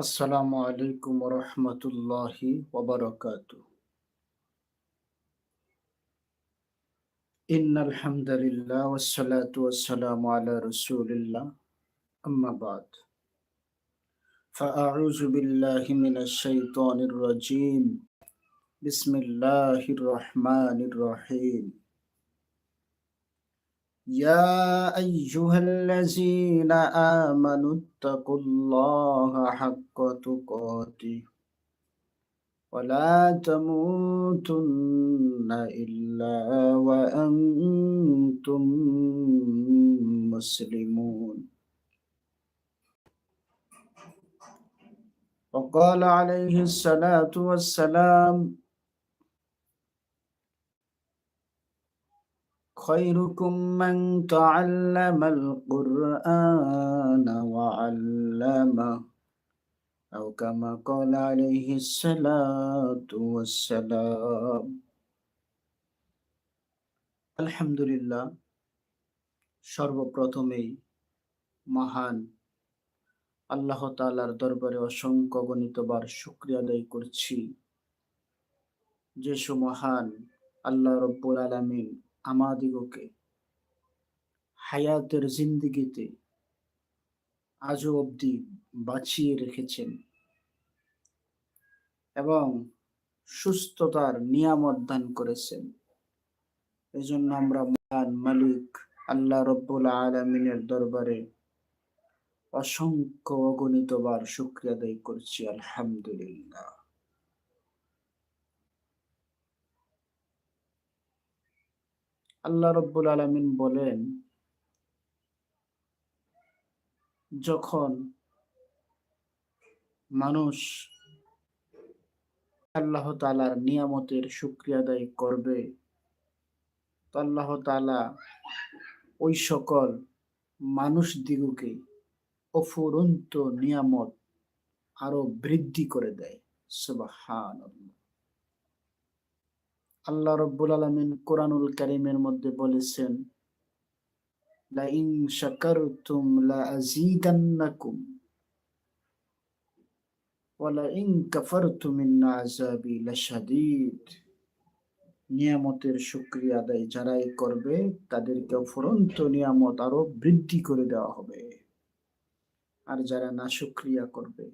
আসসালামু আলাইকুম রহমতুল্লাহি ওবরকাত إن الحمد لله والصلاة والسلام على رسول الله أما بعد فأعوذ بالله من الشيطان الرجيم بسم الله الرحمن الرحيم يا أيها الذين آمنوا اتقوا الله حق تقاته ولا تموتن إلا وأنتم مسلمون. وقال عليه الصلاة والسلام خيركم من تعلم القرآن وعلمه أو كما قال عليه الصلاة والسلام আলহামদুলিল্লাহ সর্বপ্রথমেই মহান আল্লাহ তালার দরবারে অসংখ্য গণিতবার শুক্রিয়া আদায় করছি যে মহান আল্লাহ রব্বুল আলমিন আমাদিগকে হায়াতের জিন্দিগিতে আজও অবধি বাঁচিয়ে রেখেছেন এবং সুস্থতার নিয়ামত দান করেছেন। এই জন্য আমরা মহান মালিক আল্লাহ রব্বুল আলমিনের দরবারে অসংখ্য অগণিতবার শুক্রিয়া আদায় করছি, আলহামদুলিল্লাহ। আল্লাহ রব্বুল আলমিন বলেন, যখন মানুষ আল্লাহ তালার নিয়ামতের শুক্রিয়া আদায় করবে, তো আল্লাহ তালা ওই সকল মানুষ দিগুকে অফুরন্ত নিয়ামত আরও বৃদ্ধি করে দেয়। সুবাহান আল্লাহ রব্বুল আলমিন কোরআনুল করিমের মধ্যে বলেছেন নিয়ামতের শুকরিয়া আদায় যারাই করবে তাদেরকে ফুরন্ত নিয়ামত আরও বৃদ্ধি করে দেওয়া হবে। আর যারা না শুক্রিয়া করবে,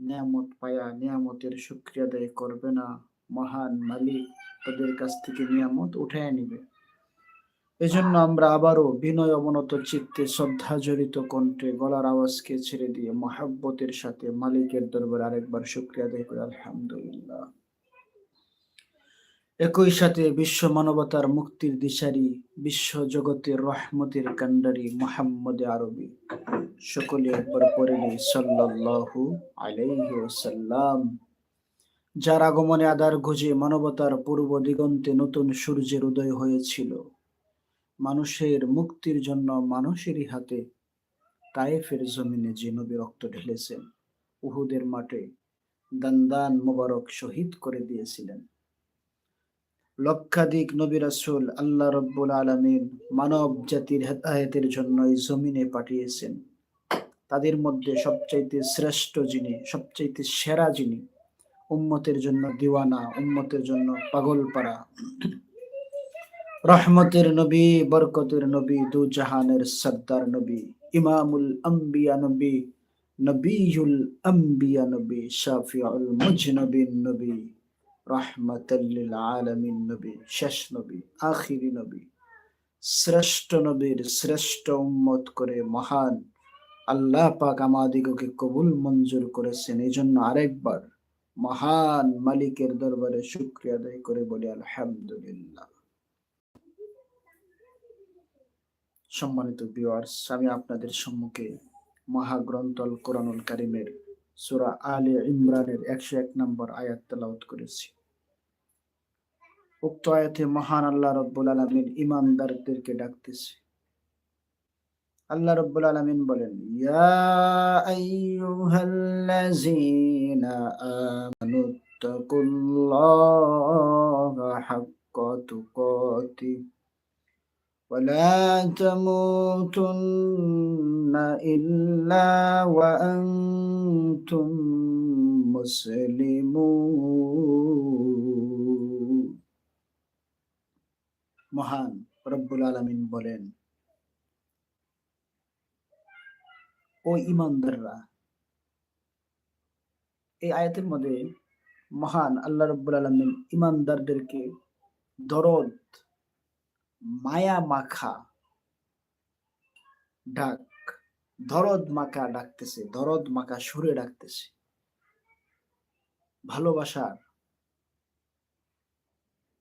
নিয়ামত পায়া নিয়ামতের শুক্রিয়া আদায় করবে না। মহান মালিক তাদের কাছ থেকে নিয়ামত উঠায় নিবে। এজন্য আমরা আবারও বিনয় অবনত চিত্তে শ্রদ্ধা জড়িত কণ্ঠে গলার আওয়াজকে ছেড়ে দিয়ে মহাব্বতের সাথে মালিকের দরবার আরেকবার শুক্রিয়া আদায় করে, আলহামদুলিল্লাহ। একই সাথে বিশ্ব মানবতার মুক্তির দিশারি, বিশ্ব জগতের রহমতের কান্ডারি মোহাম্মদ আরবি, সকলে একবার পড়ে নেই, সাল্লাল্লাহু আলাইহি ওয়াসাল্লাম। যার আগমনে আদার ঘুজে মানবতার পূর্ব দিগন্তে নতুন সূর্যের উদয় হয়েছিল। মানুষের মুক্তির জন্য মানুষেরই হাতে তায়েফের জমিনে যে নবী রক্ত ঢেলেছেন, উহুদের মাঠে দান্দান মোবারক শহীদ করে দিয়েছিলেন। লক্ষাধিক নবী রাসুল আল্লাহ রব্বুল আলমিন মানব জাতির হেদায়তের জন্য এই জমিনে পাঠিয়েছেন। তাদের মধ্যে সবচাইতে শ্রেষ্ঠ যিনি, সবচাইতে সেরা যিনি উম্মতের জন্য দিওয়ানা, উম্মতের জন্য পাগল পাড়া রহমতের নবী, বরকতের নবী দু জাহানের সর্দার নবী, ইমামুল আম্বিয়া নবী নবীউল আম্বিয়া নবী, শাফিউল মুজনবিন নবী রহমতাল্লিল আলামিন নবী, শেষ নবী, আখিরি নবী। শ্রেষ্ঠ নবীর শ্রেষ্ঠ উম্মত করে মহান, আল্লাহ পাক আমাদিগকে কবুল মঞ্জুর করেছেন। এই জন্য আরেকবার মহান মালিকের দরবারে শুক্রিয়া আদায় করে বলি, আলহামদুলিল্লাহ। সম্মানিত ভিউয়ার্স আমি আপনাদের সম্মুখে মহাগ্রন্থল কোরআনুল কারিমের সুরা আলে ইমরানের একশো এক নম্বর আয়াত তেলাওত করেছি। উক্ত আয়াতে মহান আল্লাহ রব্বুল আলমিন ইমানদারদেরকে ডাকতেছে। আল্লাহ রব্বুল আলমিন বলেন ইয়া আইয়ুহাল্লাযীনা আমানু তাকুল্লাহা হাক্কা তুকাতিহি ولا تموتن إلا وأنتم مسلمون মহান রব্বুল আলমিন বলেন ও ইমানদাররা এই আয়াতের মধ্যে মহান আল্লাহ রব্বুল আলমিন ইমানদারদেরকে দরদ, মায়া মাখা, ডাক, দরদ মাখা ডাকতেছে, দরদ মাখা সুরে ডাকতেছে। ভালোবাসার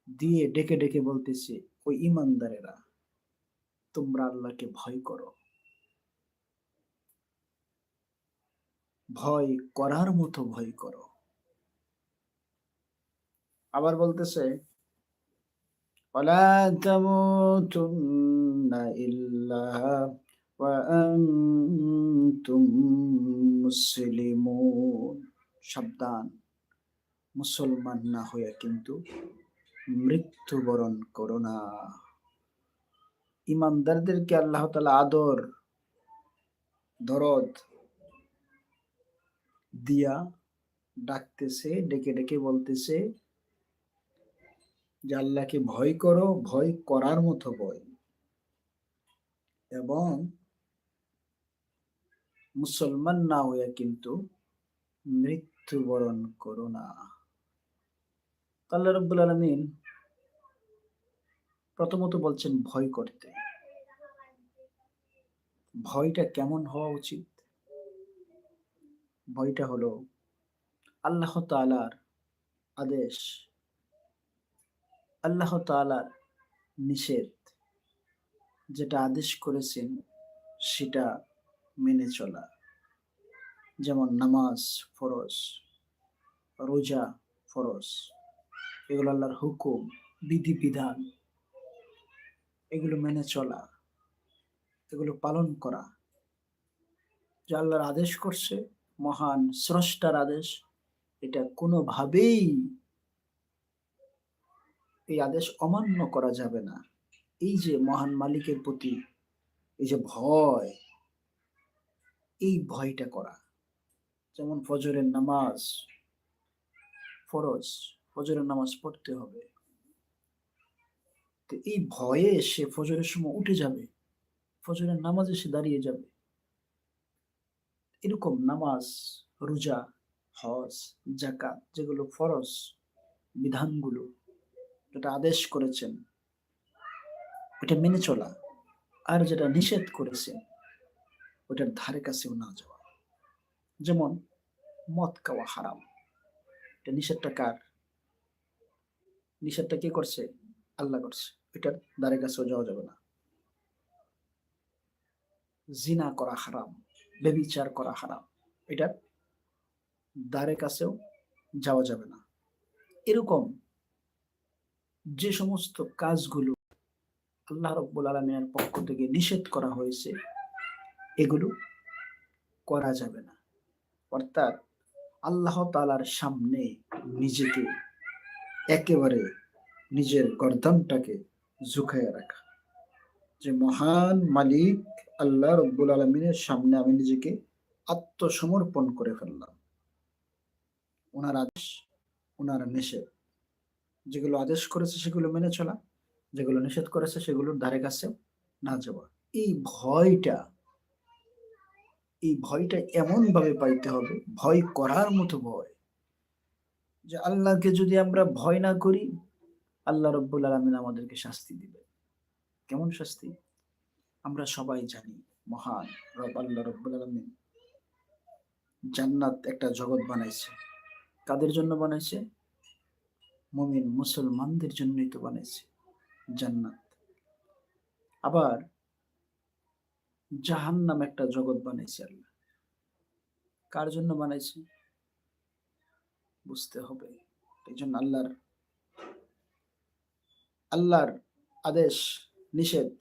দিয়ে ডেকে ডেকে বলতেছে, ওই ইমানদারেরা, তোমরা আল্লাহকে ভয় করো। ভয় করার মতো ভয় করো আবার বলতেছে ولا تموتن إلا وأنتم মুসলিমুন সাবধান মুসলমান না হইয়া কিন্তু মৃত্যুবরণ করো না ইমানদারদেরকে আল্লাহ তালা আদর দরদ দিয়া ডাকতেছে, ডেকে ডেকে বলতেছে, যে আল্লাহকে ভয় করো, ভয় করার মতো ভয়। এবং মুসলমান না হইয়া কিন্তু মৃত্যুবরণ করো না। আল্লাহ রব্বুল আলমিন প্রথমত বলছেন, ভয় করতে। ভয়টা কেমন হওয়া উচিত? ভয়টা হলো আল্লাহ তালার আদেশ। আল্লাহ তালার নিষেধ যেটা আদেশ করেছেন সেটা মেনে চলা। যেমন নামাজ ফরজ, রোজা ফরজ, এগুলো আল্লাহর হুকুম, বিধি বিধান, এগুলো মেনে চলা, এগুলো পালন করা। যা আল্লাহর আদেশ করছে মহান স্রষ্টার আদেশ। এটা কোনোভাবেই এই আদেশ অমান্য করা যাবে না। এই যে মহান মালিকের প্রতি এই যে ভয়, এই ভয়টা করা। যেমন ফজরের নামাজ, ফরজ, ফজরের নামাজ পড়তে হবে। তো এই ভয়ে সে ফজরের সময় উঠে যাবে। ফজরের নামাজে সে দাঁড়িয়ে যাবে। এরকম নামাজ, রোজা, হজ জাকাত যেগুলো ফরজ বিধানগুলো, যেটা আদেশ করেছেন, ওটা মেনে চলা। আর যেটা নিষেধ করেছেন, ওটার ধারে কাছেও না যাওয়া। যেমন মদ খাওয়া হারাম। এটা নিষেধটা কার? নিষেধটা কে করছে? আল্লাহ করছে। এটার ধারে কাছেও যাওয়া যাবে না। জিনা করা হারাম। বেবিচার করা হারাম। এটার দ্বারে কাছেও যাওয়া যাবে না। এরকম যে সমস্ত কাজগুলো আল্লাহ রব্বুল আলমিনের পক্ষ থেকে নিষেধ করা হয়েছে, এগুলো করা যাবে না। অর্থাৎ আল্লাহ তালার সামনে নিজেকে একেবারে নিজের গর্দানটাকে ঝুঁকাইয়া রাখা। যে মহান মালিক আল্লাহ রব্বুল আলমিনের সামনে আমি নিজেকে আত্মসমর্পণ করে ফেললাম। ওনার আদেশ, ওনার নিষেধ। যেগুলো আদেশ করেছে সেগুলো মেনে চলা, যেগুলো নিষেধ করেছে সেগুলোর ধারে কাছে না যাওয়া। এই ভয়টা এই ভয়টা এমন ভাবে পাইতে হবে, ভয় করার মতো ভয়, যে আল্লাহকে যদি আমরা ভয় না করি, আল্লাহ রব্বুল আলমিন আমাদেরকে শাস্তি দিবে কেমন শাস্তি? আমরা সবাই জানি, মহান রব, আল্লাহ রব্বুল আলমিন জান্নাত একটা জগৎ বানাইছে। কাদের জন্য বানাইছে? মমিন মুসলমানদের জন্যই তো বানাইছে, জান্নাত। আবার জাহান নাম একটা জগৎ বানাইছে আল্লাহ। কার জন্য বানাইছে? বুঝতে হবে। এই জন্য আল্লাহর আল্লাহর আদেশ নিষেধ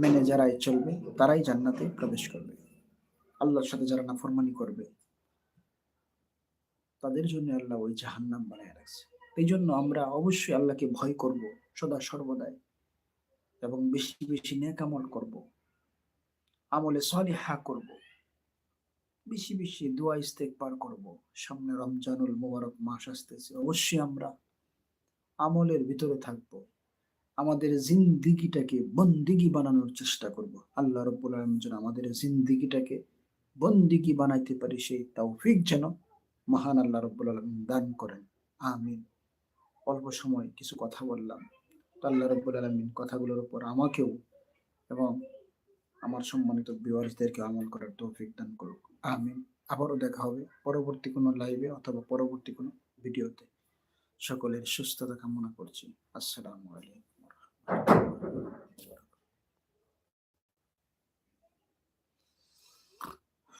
মেনে যারাই চলবে, তারাই জান্নাতে প্রবেশ করবে। আল্লাহর সাথে যারা নাফরমানি করবে, তাদের জন্য আল্লাহ ওই জাহান্নাম বানায় রাখছে। এই জন্য আমরা অবশ্যই আল্লাহকে ভয় করব, সদা সর্বদাই, এবং বেশি বেশি নেক আমল করব, আমলে সলিহা করব, বেশি বেশি দোয়া ইস্তেক পার করব। সামনে রমজানুল মোবারক মাস আসতেছে, অবশ্যই আমরা আমলের ভিতরে থাকব। আমাদের জিন্দিগিটাকে বন্দিগি বানানোর চেষ্টা করব। আল্লাহ রব্বুল আলম যেন আমাদের জিন্দিগিটাকে বন্দিগি বানাইতে পারি, সেই তৌফিক যেন মহান আল্লাহ রব্বুল আলম দান করেন। আমিন। অল্প সময় কিছু কথা বললাম। আল্লাহ রব্বুল আলমিন কথাগুলোর উপর আমাকেও এবং আমার সম্মানিত বিওয়ার্সদেরকে আমল করার তৌফিক দান করুক। আমিন। আবারও দেখা হবে পরবর্তী কোনো লাইভে অথবা পরবর্তী কোনো ভিডিওতে সকলের সুস্থতা কামনা করছি। আসসালামু আলাইকুম। Thank you.